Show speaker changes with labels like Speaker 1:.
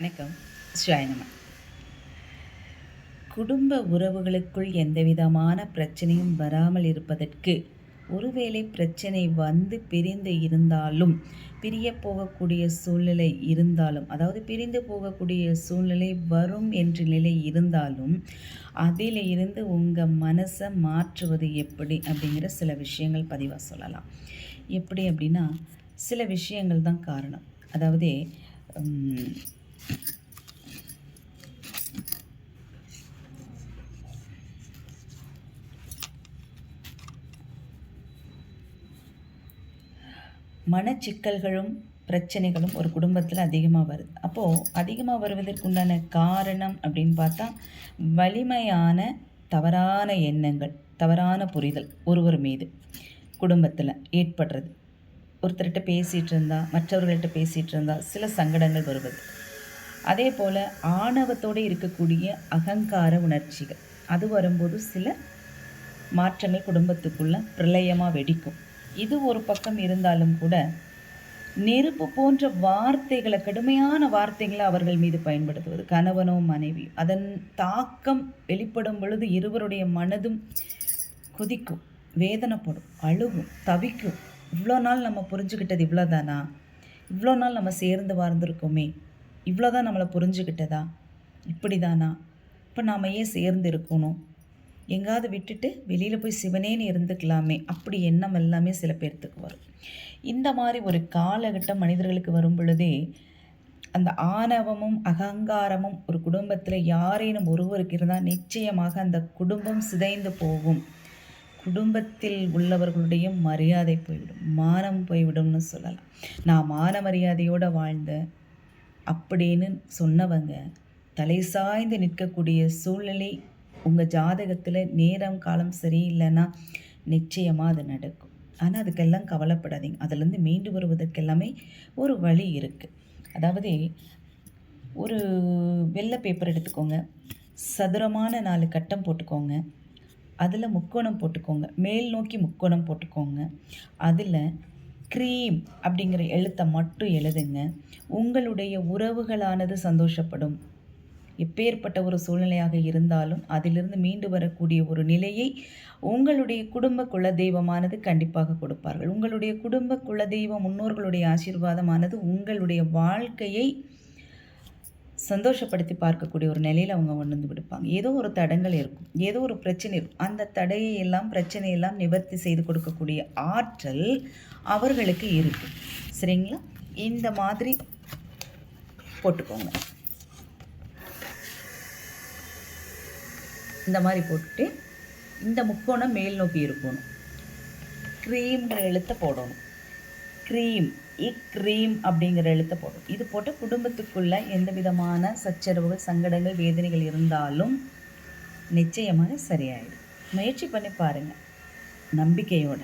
Speaker 1: வணக்கம். ஸ்வாயனமா குடும்ப உறவுகளுக்குள் எந்தவிதமான பிரச்சனையும் வராமல் இருப்பதற்கு ஒருவேளை பிரச்சனை வந்து பிரிந்து இருந்தாலும் பிரிய போகக்கூடிய சூழ்நிலை இருந்தாலும் அதாவது பிரிந்து போகக்கூடிய சூழ்நிலை வரும் என்ற நிலை இருந்தாலும் அதில் இருந்து உங்கள் மனசை மாற்றுவது எப்படி அப்படிங்கிற சில விஷயங்கள் பதிவாக சொல்லலாம். எப்படி அப்படின்னா சில விஷயங்கள் தான் காரணம். அதாவது உம், மனச்சிக்கல்களும் பிரச்சனைகளும் ஒரு குடும்பத்தில் அதிகமாக வருது. அப்போது அதிகமாக வருவதற்குண்டான காரணம் அப்படின்னு பார்த்தா வலிமையான தவறான எண்ணங்கள் தவறான புரிதல் ஒருவர் மீது குடும்பத்தில் ஏற்படுறது. ஒருத்தர்கிட்ட பேசிகிட்டு இருந்தா மற்றவர்கள்ட்ட பேசிகிட்டு இருந்தா சில சங்கடங்கள் வருவது. அதே போல் ஆணவத்தோடு இருக்கக்கூடிய அகங்கார உணர்ச்சிகள். அது வரும்போது சில மாற்றங்கள் குடும்பத்துக்குள்ள பிரளயமாக வெடிக்கும். இது ஒரு பக்கம் இருந்தாலும் கூட நெருப்பு போன்ற வார்த்தைகளை கடுமையான வார்த்தைகளை அவர்கள் மீது பயன்படுத்துவது கணவனோ மனைவி அதன் தாக்கம் வெளிப்படும் பொழுது இருவருடைய மனதும் கொதிக்கும் வேதனைப்படும் அழுகும் தவிக்கும். இவ்வளோ நாள் நம்ம புரிஞ்சுக்கிட்டது இவ்வளோதானா இவ்வளோ நாள் நம்ம சேர்ந்து வாழ்ந்திருக்கோமே? இவ்வளோதான் நம்மளை புரிஞ்சுக்கிட்டதா? இப்படிதானா? இப்போ நாம் ஏன் சேர்ந்து இருக்கணும்? எங்காவது விட்டுட்டு வெளியில் போய் சிவனேன்னு இருந்துக்கலாமே. அப்படி எண்ணம் எல்லாமே சில பேர்த்துக்கு வரும். இந்த மாதிரி ஒரு காலகட்டம் மனிதர்களுக்கு வரும் பொழுதே அந்த ஆணவமும் அகங்காரமும் ஒரு குடும்பத்தில் யாரேனும் ஒருவருக்கு இருந்தால் நிச்சயமாக அந்த குடும்பம் சிதைந்து போகும். குடும்பத்தில் உள்ளவர்களுடைய மரியாதை போய்விடும். மானம் போய்விடும்னு சொல்லலாம். நான் மான மரியாதையோடு வாழ்ந்தேன். அப்படின்னு சொன்னவங்க தலை சாய்ந்து நிற்கக்கூடிய சூழ்நிலை உங்கள் ஜாதகத்தில் நேரம் காலம் சரியில்லைன்னா நிச்சயமாக அது நடக்கும். ஆனால் அதுக்கெல்லாம் கவலைப்படாதீங்க. அதுலேருந்து மீண்டு வருவதற்கெல்லாமே ஒரு வழி இருக்குது அதாவது ஒரு வெள்ளை பேப்பர் எடுத்துக்கோங்க. சதுரமான நாலு கட்டம் போட்டுக்கோங்க. அதில் முக்கோணம் போட்டுக்கோங்க. மேல் நோக்கி முக்கோணம் போட்டுக்கோங்க. அதில் க்ரீம் அப்படிங்கிற எழுத்தை மட்டும் எழுதுங்க. உங்களுடைய உறவுகளானது சந்தோஷப்படும். எப்பேற்பட்ட ஒரு சூழ்நிலையாக இருந்தாலும் அதிலிருந்து மீண்டு வரக்கூடிய ஒரு நிலையை உங்களுடைய குடும்ப குலதெய்வமானது கண்டிப்பாக கொடுப்பார்கள். உங்களுடைய குடும்ப குலதெய்வம் முன்னோர்களுடைய ஆசீர்வாதமானது உங்களுடைய வாழ்க்கையை சந்தோஷப்படுத்தி பார்க்கக்கூடிய ஒரு நிலையில் அவங்க கொண்டு வந்து விடுப்பாங்க. ஏதோ ஒரு தடங்கள் இருக்கும். ஏதோ ஒரு பிரச்சனை இருக்கும். அந்த தடையை எல்லாம் பிரச்சனையெல்லாம் நிவர்த்தி செய்து கொடுக்கக்கூடிய ஆற்றல் அவர்களுக்கு இருக்குது சரிங்களா? இந்த மாதிரி போட்டுக்கோங்க. இந்த மாதிரி போட்டுட்டு இந்த முக்கோணம் மேல் நோக்கி இருக்கணும் க்ரீம்ங்கிற எழுத்தை போடணும். க்ரீம் இக்ரீம் e அப்படிங்கிற எழுத்தை போடும் இது போட்டு குடும்பத்துக்குள்ள எந்த விதமான சச்சரவுகள் சங்கடங்கள் வேதனைகள் இருந்தாலும் நிச்சயமாக சரியாயிடும். முயற்சி பண்ணி பாருங்கள் நம்பிக்கையோட.